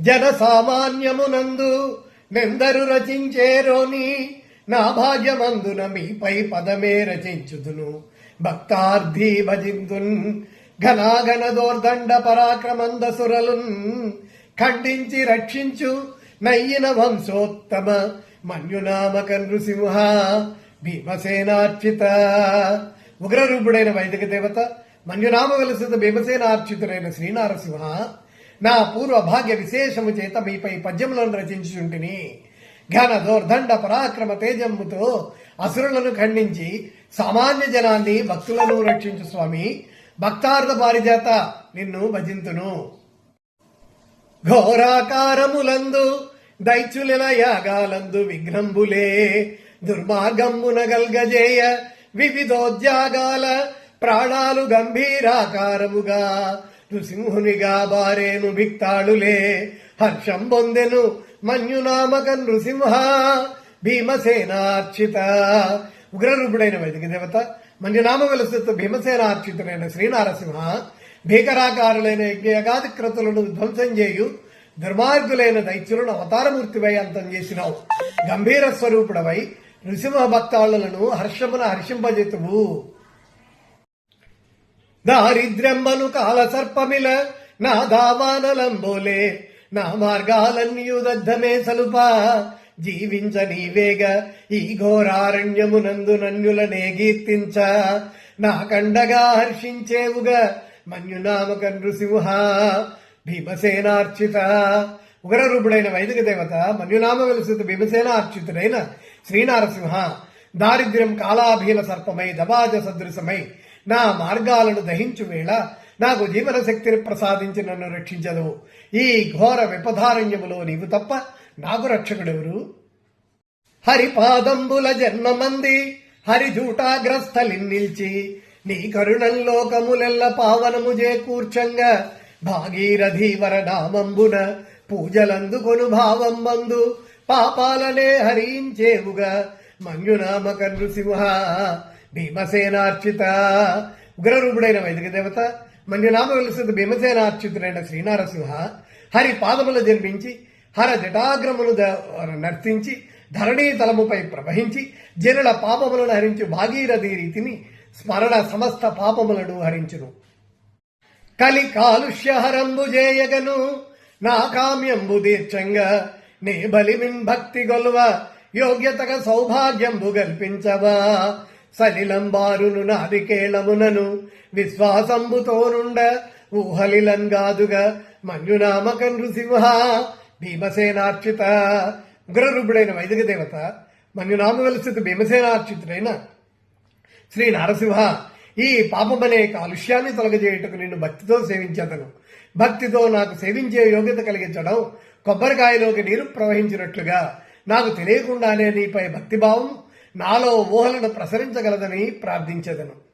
జన సామాన్యమునందు నెందరు రచించేరోని నా భాగ్యమందున మీపై పదమే రచించుదును. భక్తార్థి భజింతున్ ఘనాఘన దోర్దండ పరాక్రమంద సురలున్ ఖండించి రక్షించు నయ్యిన వంశోత్తమ మన్యునామక నృసింహ భీమసేనార్చిత. ఉగ్రరూపుడైన వైదిక దేవత మన్యునామ వెలసిత భీమసేనార్చితుడైన శ్రీనారసింహ నా పూర్వ భాగ్య విశేషము చేత మీపై పద్యములను రచించుచుంటిని. ఘన దోర్దండ పరాక్రమ తేజమ్ముతో అసురులను ఖండించి సామాన్య జనాన్ని భక్తులను రక్షించు స్వామి. భక్తార్థ పారిజాత నిన్ను భజింతును. ఘోరాకారములందు దైత్యుల యాగాలందు విఘ్నంబులే దుర్మార్గమ్మున గల్గజేయ వివిధోద్యాగాల ప్రాణాలు గంభీరాకారముగా నృసింహునిగా బారేను భిక్తాళులే. హర్షం పొందెను మన్యునామక నృసింహ. భీమసేనార్చిత. ఉగ్రరూపుడైన వైదిక దేవత మన్యునామ భీమసేన భీమసేనార్చితుడైన శ్రీనారసింహ. భీకరాకారులైన యజ్ఞయాగాది క్రతులను ధ్వంసం చేయు దుర్మార్గులైన దైత్యులను అవతారమూర్తిపై అంతం చేసినావు. గంభీర స్వరూపుడవై నృసింహ భక్తాళులను హర్షమున హర్షింపజేతువు. దారిద్ర్యంబను కాల సర్పమిల నా దావానలంబోలే నా మార్గాలన్నీయు దగ్ధమే సలుప. జీవించ నీవేగ ఈ ఘోరారణ్యమునందు నన్యులనే కీర్తించ. నా కండగా హర్షించేవుగా మన్యునామక నృసింహ భీమసేనార్చిత. ఉగ్రరూపుడైన వైదిక దేవత మన్యునామ వెలుసుత భీమసేనార్చితుడైన శ్రీనారసింహ. దారిద్ర్యం కాలాభీల సర్పమై దబాజ సదృశమై నా మార్గాలను దహించు వేళ నాకు జీవన శక్తిని ప్రసాదించి నన్ను రక్షించదు. ఈ ఘోర విపధారణ్యములో నీవు తప్ప నాకు రక్షకుడెవరు? హరిపాదంబుల జన్మమంది హరిజూటాగ్రస్థలి నిల్చి నీ కరుణంలోకములెల్ల పావనము చేకూర్చంగా భాగీరథీవర నామంబున పూజలందుకొను భావం మందు పాపాలనే హరించేవుగా మంజునామక నృసింహ భీమసేనార్చిత. ఉగ్రరూపుడైన వైదిక దేవత మంజునామ వెలుసుడు భీమసేనార్చితుడైన శ్రీనారసింహ హరి పాదములు జన్మించి హర జటాగ్రములు నర్తించి ధరణీ తలముపై ప్రవహించి జనుల పాపములను హరించు భాగీరథి రీతిని స్మరణ సమస్త పాపములను హరించును. కలి కాలుష్యహరంబు జేయగను నా కామ్యంబు దీర్ఘంగా నే బలిమిన్ భక్తి గొల్వ యోగ్యతగా సౌభాగ్యంబు కల్పించవా సలిలంబారును నాభికేళమునను విశ్వాసంబుతోనుండ ఊహలిలంగాదుగా మంజునామక నృసింహ భీమసేనార్చిత. ఉగ్రరూపుడైన వైదిక దేవత మన్యునామ వెలసిత భీమసేనార్చితుడైన శ్రీ నరసింహ ఈ పాపమనే కాలుష్యాన్ని తొలగజేయుటకు నిన్ను భక్తితో సేవించేదను. భక్తితో నాకు సేవించే యోగ్యత కలిగించడం కొబ్బరికాయలోకి నీరు ప్రవహించినట్లుగా. నాకు తెలియకుండానే నీపై భక్తిభావం నాలో ఊహలను ప్రసరించగలదని ప్రార్థించేదను.